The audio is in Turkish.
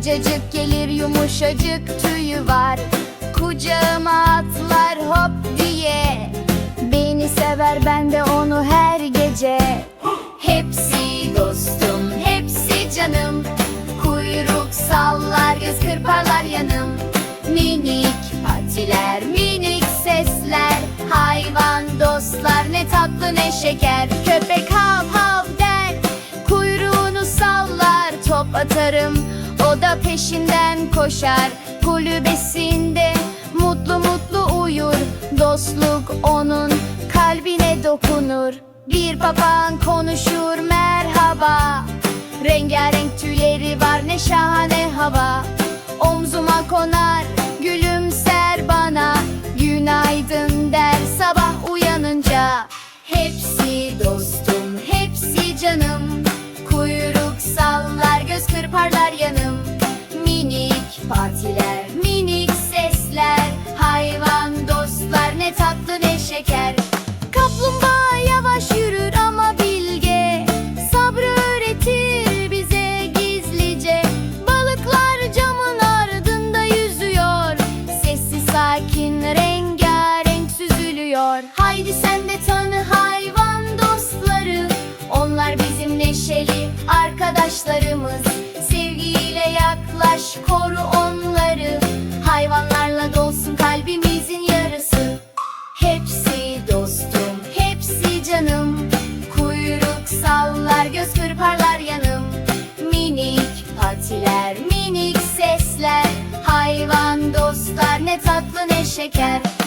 Sıcacık gelir yumuşacık tüyü var. Kucağıma atlar hop diye. Beni sever ben de onu her gece. Hepsi dostum, hepsi canım. Kuyruk sallar, göz kırparlar yanım. Minik patiler, minik sesler. Hayvan dostlar ne tatlı ne şeker. Köpek hav hav der Kuyruğunu sallar. Top atarım O da peşinden koşar Kulübesinde. Mutlu mutlu uyur Dostluk onun kalbine dokunur. Bir papağan konuşur merhaba. Rengarenk tüyleri var ne şahane hava. Omzuma konar gülümser bana. Günaydın der sabah uyanınca. Hepsi dostum hepsi canım. Kuyruk sallar göz kırparlar Haydi sen de tanı hayvan dostları. Onlar bizim neşeli arkadaşlarımız. Sevgiyle yaklaş koru onları. Hayvanlarla dolsun kalbimizin yarısı. Hepsi dostum, hepsi canım. Kuyruk sallar, göz kırparlar yanım. Minik patiler, minik sesler. Hayvan dostlar ne tatlı ne şeker